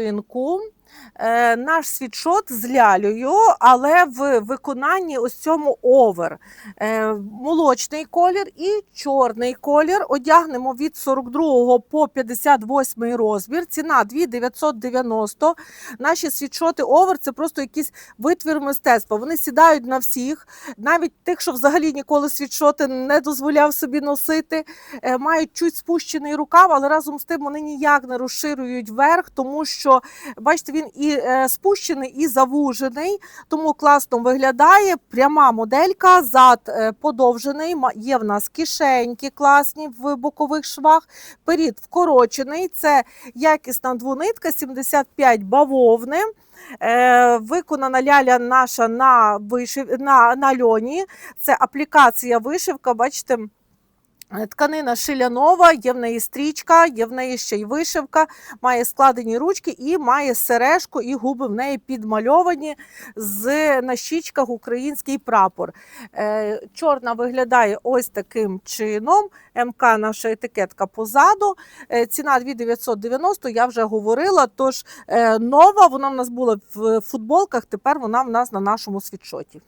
ринку наш світшот з лялею, але в виконанні ось цьому овер. Е, молочний колір і чорний колір. Одягнемо від 42 по 58 розмір. Ціна 2990. Наші світшоти овер це просто якийсь витвір мистецтва. Вони сідають на всіх, навіть тих, що взагалі ніколи світшоти не дозволяв собі носити, е, мають чуть спущений рукав, але разом з тим вони ніяк не розширюють верх, тому що бачите, він і е, спущений, і завужений, тому класно виглядає. Пряма моделька, зад е, подовжений. Є в нас кишеньки класні в бокових швах. Перід вкорочений. Це якісна двонитка, 75 бавовни. Е, виконана ляля наша на, вишив... на, на льоні. Це аплікація вишивка. Бачите, тканина шилянова, є в неї стрічка, є в неї ще й вишивка, має складені ручки і має сережку, і губи в неї підмальовані з на щічках український прапор. Е, чорна виглядає ось таким чином. МК наша етикетка позаду. Е, ціна 2990, я вже говорила. Тож е, нова, вона в нас була в футболках, тепер вона в нас на нашому світшоті.